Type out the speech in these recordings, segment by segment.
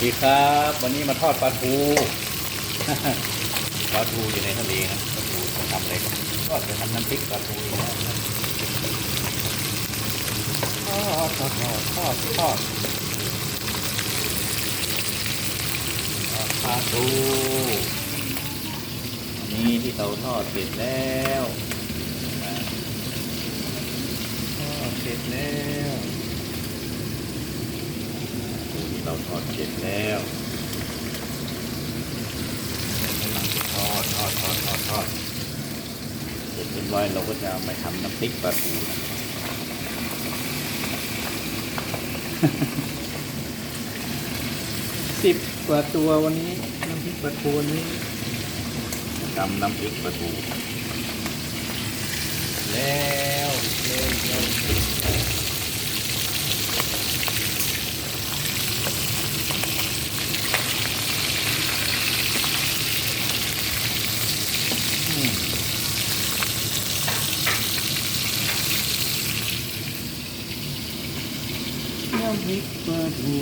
สดีครับ วันนี้มาทอดปลาทูปลาทูอยู่ในทะเลนะปลาทูจะทำอะไรครับก็จะทำน้ำพริกปลาทูนะทอดทอดทอดทอดทอดปลาทูอันนี้ที่เตาทอดเสร็จแล้วทอดเสร็จแล้ว เราทอดเสร็จแล้วกำลังจะทอดทอดทอดทอดทอดเสร็จเรียบร้อยเราก็จะเอาไปทำน้ำพริกปลาทูนะสิบกว่าตัววันนี้น้ำพริกปลาทูวันนี้ทำน้ำพริกปลาทูแล้วเร็วเร็ว น้ำพริกปลาทู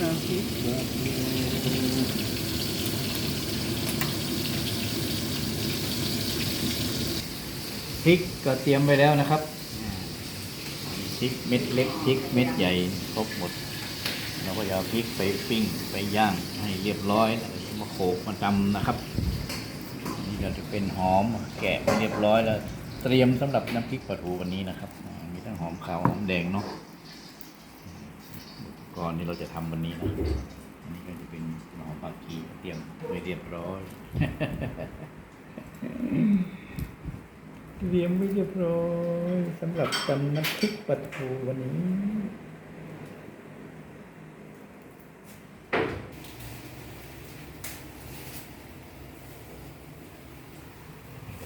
น้ำพริกปลาทูพริกก็เตรียมไปแล้วนะครับพริกเม็ดเล็กพริกเม็ดใหญ่ครบหมด เราก็จะเอาพริกไปปิ้งไปย่างให้เรียบร้อยแล้วมาโขกมาตำนะครับ นี่ก็จะเป็นหอมแกะไปเรียบร้อยแล้ว เตรียมสำหรับน้ำพริกปลาทูวันนี้นะครับ มีทั้งหอมขาวหอมแดงเนาะ ก่อนที่เราจะทำวันนี้นะอันนี้ก็จะเป็นหมอปากีเตรียมไว้เรียบร้อยเตรียมไว้เรียบร้อยสำหรับตำน้ำพริกปลาทูวันนี้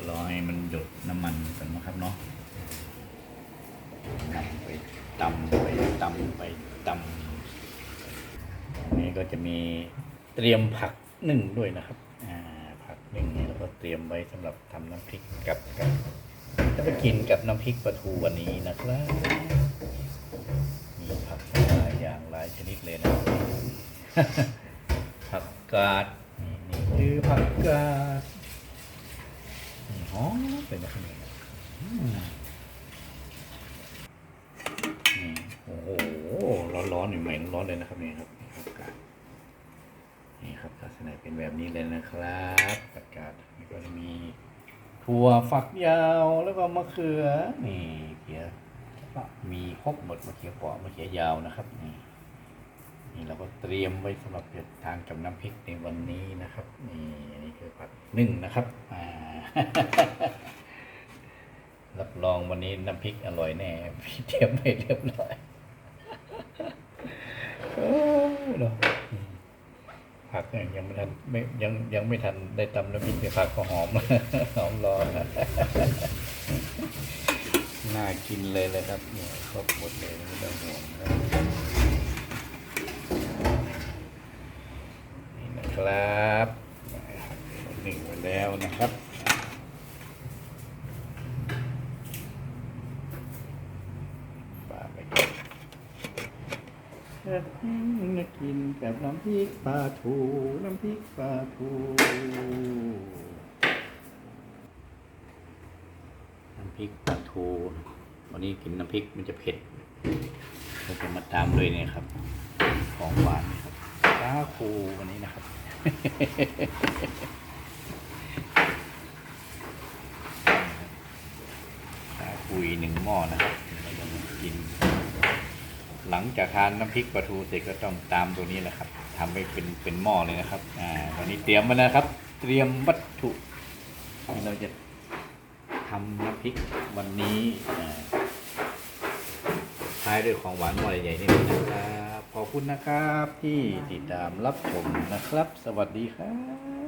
รอให้มันหยดน้ำมันกันนะครับเนาะนำไปตำไปตำไปตำอันนี้ ก็จะมีเตรียมผักนึ่งด้วยนะครับอ่าผักนึ่งนี่เราก็เตรียมไว้สำหรับทำน้ำพริกกับกับจะไปกินกับน้ำพริกปลาทูวันนี้นะครับมีผักหลายอย่างหลายชนิดเลยนะผักกาดนี่นี่คือผักกาดนี่หอมเป็นแบบนี้อืมนี่โอ้โหร้อนๆอยู่ใหม่ร้อนเลยนะครับนี่ครับนี่ครับกาศ นี่ครับลักษณะเป็นแบบนี้เลยนะครับอากาศนี่ก็จะมีถั่วฝักยาวแล้วก็มะเขือนี่เขียมีครบหมดมะเขือเปราะมะเขือยาวนะครับนี่นี่เราก็เตรียมไว้สำหรับจะทานกับน้ำพริกในวันนี้นะครับนี่นนี้คือผัดนึ่งนะครับอ่ารับรองวันนี้น้ำพริกอร่อยแน่พี่เตรียมไปเรียบร้อยโอ้เนาะอืม ผักเนี่ยยังไม่ทันไม่ยังยังไม่ทันได้ตำน้ำพริกแต่ผักก็หอมหอมรอนะน่ากินเลยเลยครับเนี่ยครบหมดเลยไม่ต้องห่วงนะนี่นะครับหนึ่งไปแล้วนะครับ ปลาไปก่อน จะกินกับน้ำพริกปลาทู น้ำพริกปลาทูน้ำพริกปลาทูวันนี้กินน้ำพริกมันจะเผ็ดเราจะมาตามด้วยเนี่ยครับ ของหวานนะครับปลาคูวันนี้นะครับปลาคุยหนึ่งหม้อนะครับเราจะมากิน หลังจากทานน้ำพริกปลาทูเสร็จก็ต้องตามตัวนี้แหละครับทำให้เป็นเป็นหม้อเลยนะครับอ่าวันนี้เตรียมมานะครับ เตรียมวัตถุที่เราจะทำน้ำพริกวันนี้ท้ายด้วยของหวานหม้อใหญ่ๆนี่นะครับขอบคุณนะครับที่ติดตามรับชมนะครับ สวัสดีครับ